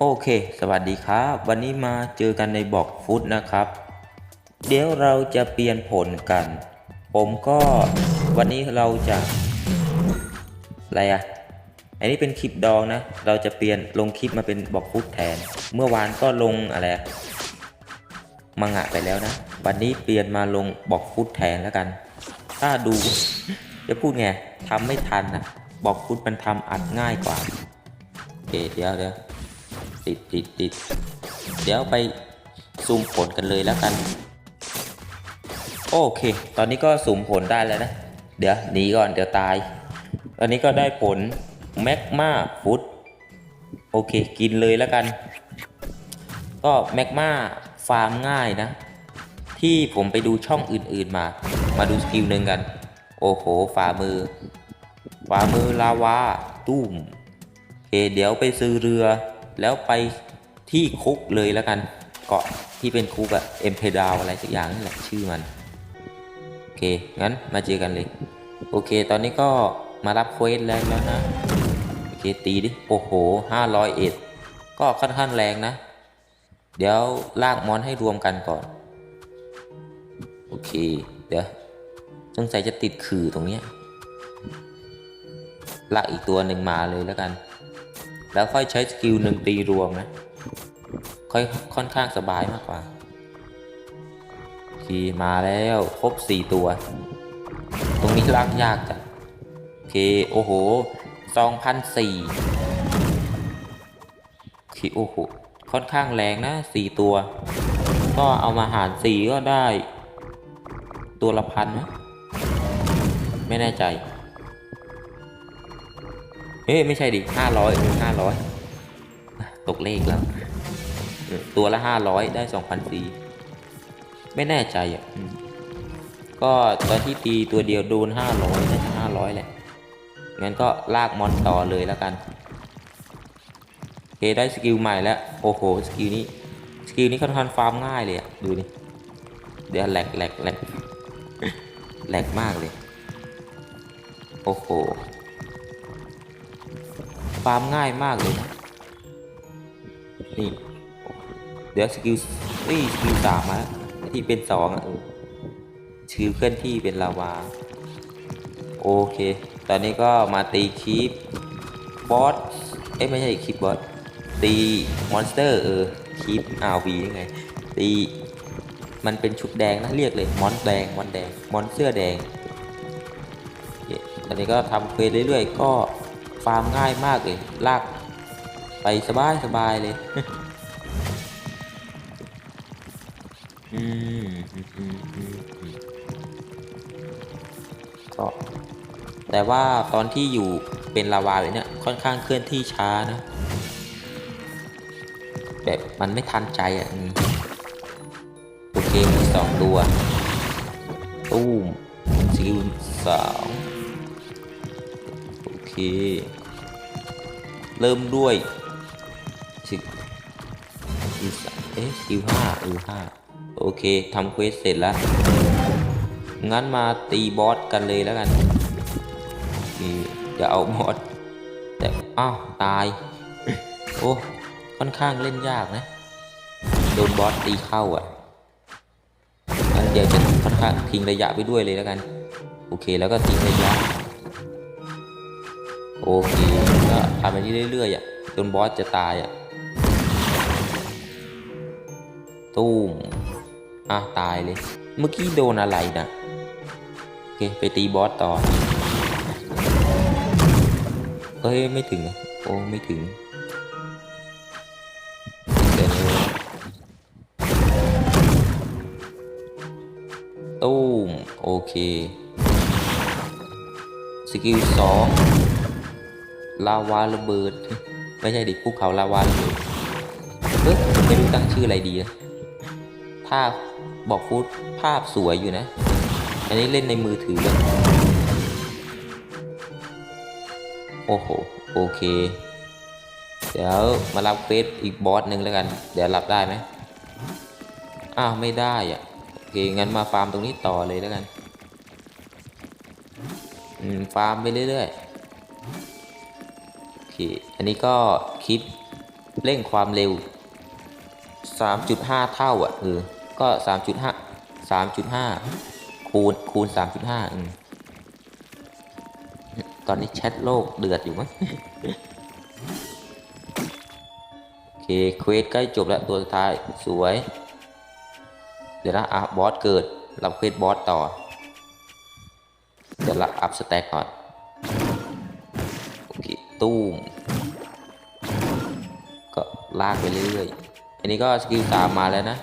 โอเค สวัสดีครับ วันนี้มาเจอกันในบอกฟุตนะครับ เดี๋ยวเราจะเปลี่ยนผลกัน ผมก็วันนี้เราจะ อะไรอะอันนี้เป็นคลิปดองนะ เราจะเปลี่ยนลงคลิปมาเป็นบอกฟุตแทน เมื่อวานก็ลงอะไรมังงะไปแล้วนะ วันนี้เปลี่ยนมาลงบอกฟุตแทนแล้วกัน ถ้าดูจะพูดไงทำไม่ทันนะบอกฟุตมันทำอัดง่ายกว่าโอเคเดี๋ยวเดี๋ยว ติดติดติดเดี๋ยวไปซูมผลกันเลยแล้วกัน โอเค ตอนนี้ก็ซูมผลได้แล้วนะ เดี๋ยวหนีก่อนเดี๋ยวตาย ตอนนี้ก็ได้ผลแมกมาฟุตโอเค กินเลยแล้วกัน ก็แมกมาฟาร์มง่ายนะ ที่ผมไปดูช่องอื่นๆมา มาดูสกิลหนึ่งกัน โอ้โหฝ่ามือฝ่ามือลาวาตุ้มโอเคเดี๋ยวไปซื้อเรือ แล้วไปที่คุกเลยแล้วกันเกาะที่เป็นคุกอะเอ็มเพดาวอะไรสักอย่างนี่แหละชื่อมัน โอเค งั้นมาเจอกันเลย โอเค ตอนนี้ก็มารับเควสแรงแล้วนะ โอเค ตีดิ โอ้โหห้าร้อยเอ็ดก็ค่อนข้างแรงนะ เดี๋ยวลากมอนให้รวมกันก่อน โอเค เดี๋ยวสงสัยจะติดขื่อตรงเนี้ยลากอีกตัวหนึ่งมาเลยแล้วกัน แล้วค่อยใช้สกิลหนึ่งตีรวมนะ ค่อยค่อนข้างสบายมากกว่าโอเคมาแล้วครบสี่ตัว ตรงนี้ลากยากจังโอเค โอ้โหสองพันสี่โอเคโอ้โหค่อนข้างแรงนะสี่ตัว ก็เอามาหารสี่ก็ได้ ตัวละพันนะไม่แน่ใจ เอ้ยไม่ใช่ดิห้าร้อยห้าร้อยตกเลขแล้ว ตัวละห้าร้อยได้สองพันสี่ไม่แน่ใจอะก็ตอนที่ตีตัวเดียวโดนห้าร้อยน่าจะห้าร้อยแหละ งั้นก็ลากมอนต่อเลยแล้วกันเคได้สกิลใหม่แล้ว โอ้โห สกิลนี้ สกิลนี้ค่อนข้างฟาร์มง่ายเลยอะ ดูนี่ เดี๋ยวแหลกแหลกแหลกแหลกมากเลย โอ้โหาร์มง่ายมากเลยนะ นี่เดี๋ยวสกิลนี่สกิลสามมาที่เป็นสองอะเออสกิลเคลื่อนที่เป็นลาวา โอเค ตอนนี้ก็มาตีคีปบอส เอ้ไม่ใช่คีปบอส ตีมอนสเตอร์เออคีปอาวียังไง ตีมันเป็นชุดแดงนะเรียกเลยมอนแดงมอนแดงมอนเสื้อแดงอเคตอนนี้ก็ทำเควสเรื่อยๆ ก็ ฟาร์มง่ายมากเลยลากไปสบายสบายเลยอืมอืมอืมอืมอืมก็แต่ว่าตอนที่อยู่เป็นลาวาเนี้ยค่อนข้างเคลื่อนที่ช้านะแบบมันไม่ทันใจอะโอเคมีสองตัวตู้มสกิลสองโอเค เริ่มด้วยสกิลสามเอ๊ะสกิลห้าเออห้าโอเคทำเควสเสร็จแล้ว งั้นมาตีบอสกันเลยแล้วกันนี่จะเอาบอสแต่อ้าวตาย โอ้ค่อนข้างเล่นยากนะ โดนบอสตีเข้าอะงั้นเดี๋ยวจะค่อนข้างทิ้งระยะไปด้วยเลยแล้วกัน โอเคแล้วก็ทิ้งระยะ โอเคก็ทำแบบนี้เรื่อยๆอะจนบอสจะตายอะตู้มอะตายเลย เมื่อกี้โดนอะไรนะโอเคไปตีบอสต่อเอ้ยไม่ถึงโอ้ไม่ถึงเดี๋ยวนตู้มโอเค สกิลสอง ลาวาระเบิด ไม่ใช่ดิภูเขาลาวาระเบิดเฮ้ยไม่รู้ตั้งชื่ออะไรดีอะภาพบอกฟูดภาพสวยอยู่นะ อันนี้เล่นในมือถือ โอ้โห โอเค เดี๋ยวมารับเควสอีกบอสหนึ่งแล้วกัน เดี๋ยวรับได้ไหมอ้าวไม่ได้อะโอเคงั้นมาฟาร์มตรงนี้ต่อเลยแล้วกัน อืม ฟาร์มไปเรื่อยๆ อเคอันนี้ก็คลิปเร่งความเร็ว 3.5 เท่าอะเออก็ 3.5 3.5 คูณคูณ 3.5อืมตอนนี้แชทโลกเดือดอยู่มั้งโอเคเควสใกล้จบแล้วตัวสุดท้ายสวย เดี๋ยวนะอะบอสเกิดรับเควสบอสต่อ เดี๋ยวละอัพสแต็กก่อน ตู้มก็ลากไปเรื่อยๆอันนี้ก็สกิลสามมาแล้วนะ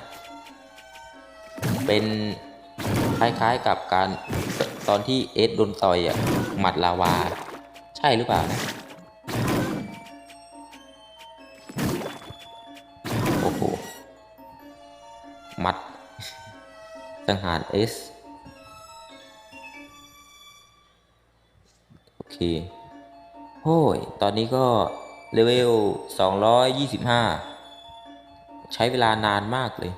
เป็นคล้ายๆกับการตอนที่เอสโดนต่อยอะหมัดลาวา ใช่หรือเปล่านะโอ้โหมัดสังหารเอสโอเค โอ้ย ตอนนี้ก็เลเวล 225 ใช้เวลานานมากเลย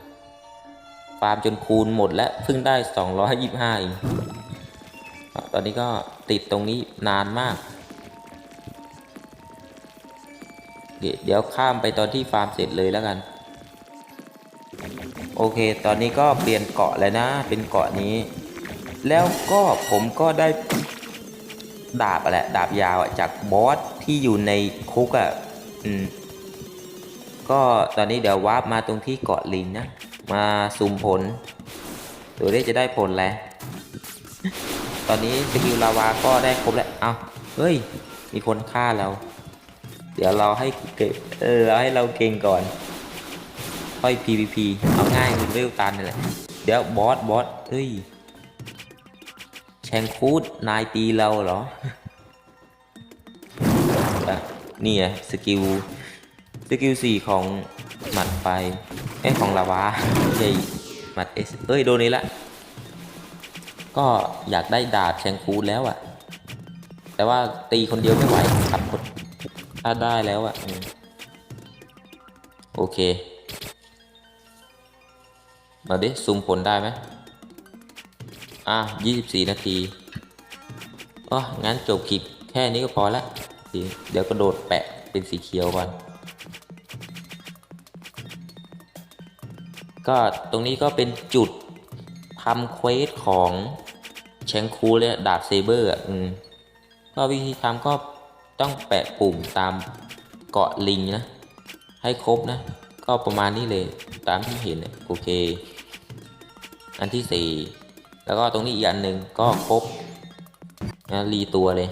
ฟาร์มจนคูณหมดแล้วเพิ่งได้ 225องอะตอนนี้ก็ติดตรงนี้นานมากเดี๋ยวเดี๋ยวข้ามไปตอนที่ฟาร์มเสร็จเลยแล้วกัน โอเค ตอนนี้ก็เปลี่ยนเกาะแล้วนะ เป็นเกาะนี้ แล้วก็ผมก็ได้ ดาบอะแหละดาบยาวจากบอสที่อยู่ในคุกอะก็ตอนนี้เดี๋ยววาร์ปมาตรงที่เกาะลิงนะ มาสุ่มผลดูได้จะได้ผลแล้ว ตอนนี้สกิลลาวาก็ได้ครบแล้ว เอาเฮ้ย มีคนฆ่าเรา เดี๋ยวเราให้เกเออเราให้เราเก่งก่อน ค่อย PVP เอาง่ายมันเวลตันนี่แหละ เดี๋ยวบอสบอสเฮ้ย แชงคูดนายตีเราเหรออะนี่ไงสกิล สกิลสี่ของหมัดไฟไอ้ของลาวาไม่ใช่หมัดเอสเอ้ย โดนนี้ละ ก็อยากได้ดาบแชงคูดแล้วอะแต่ว่าตีคนเดียวไม่ไหวขับคนถ้าได้แล้วอะโอเค มาดิซูมผลได้ไหม อะ24 นาทีอ๋องั้นจบคลิปแค่นี้ก็พอละเดี๋ยวกระโดดแปะเป็นสีเขียวก่อนก็ตรงนี้ก็เป็นจุดทำเควสของแชงคูและดาบเซเบอร์อะอืมก็วิธีทำก็ต้องแปะปุ่มตามเกาะลิงนะ ให้ครบนะ ก็ประมาณนี้เลยตามที่เห็นโอเค อันที่สี่ แล้วก็ตรงนี้อีกอันหนึ่งก็ครบนะรีตัวเลย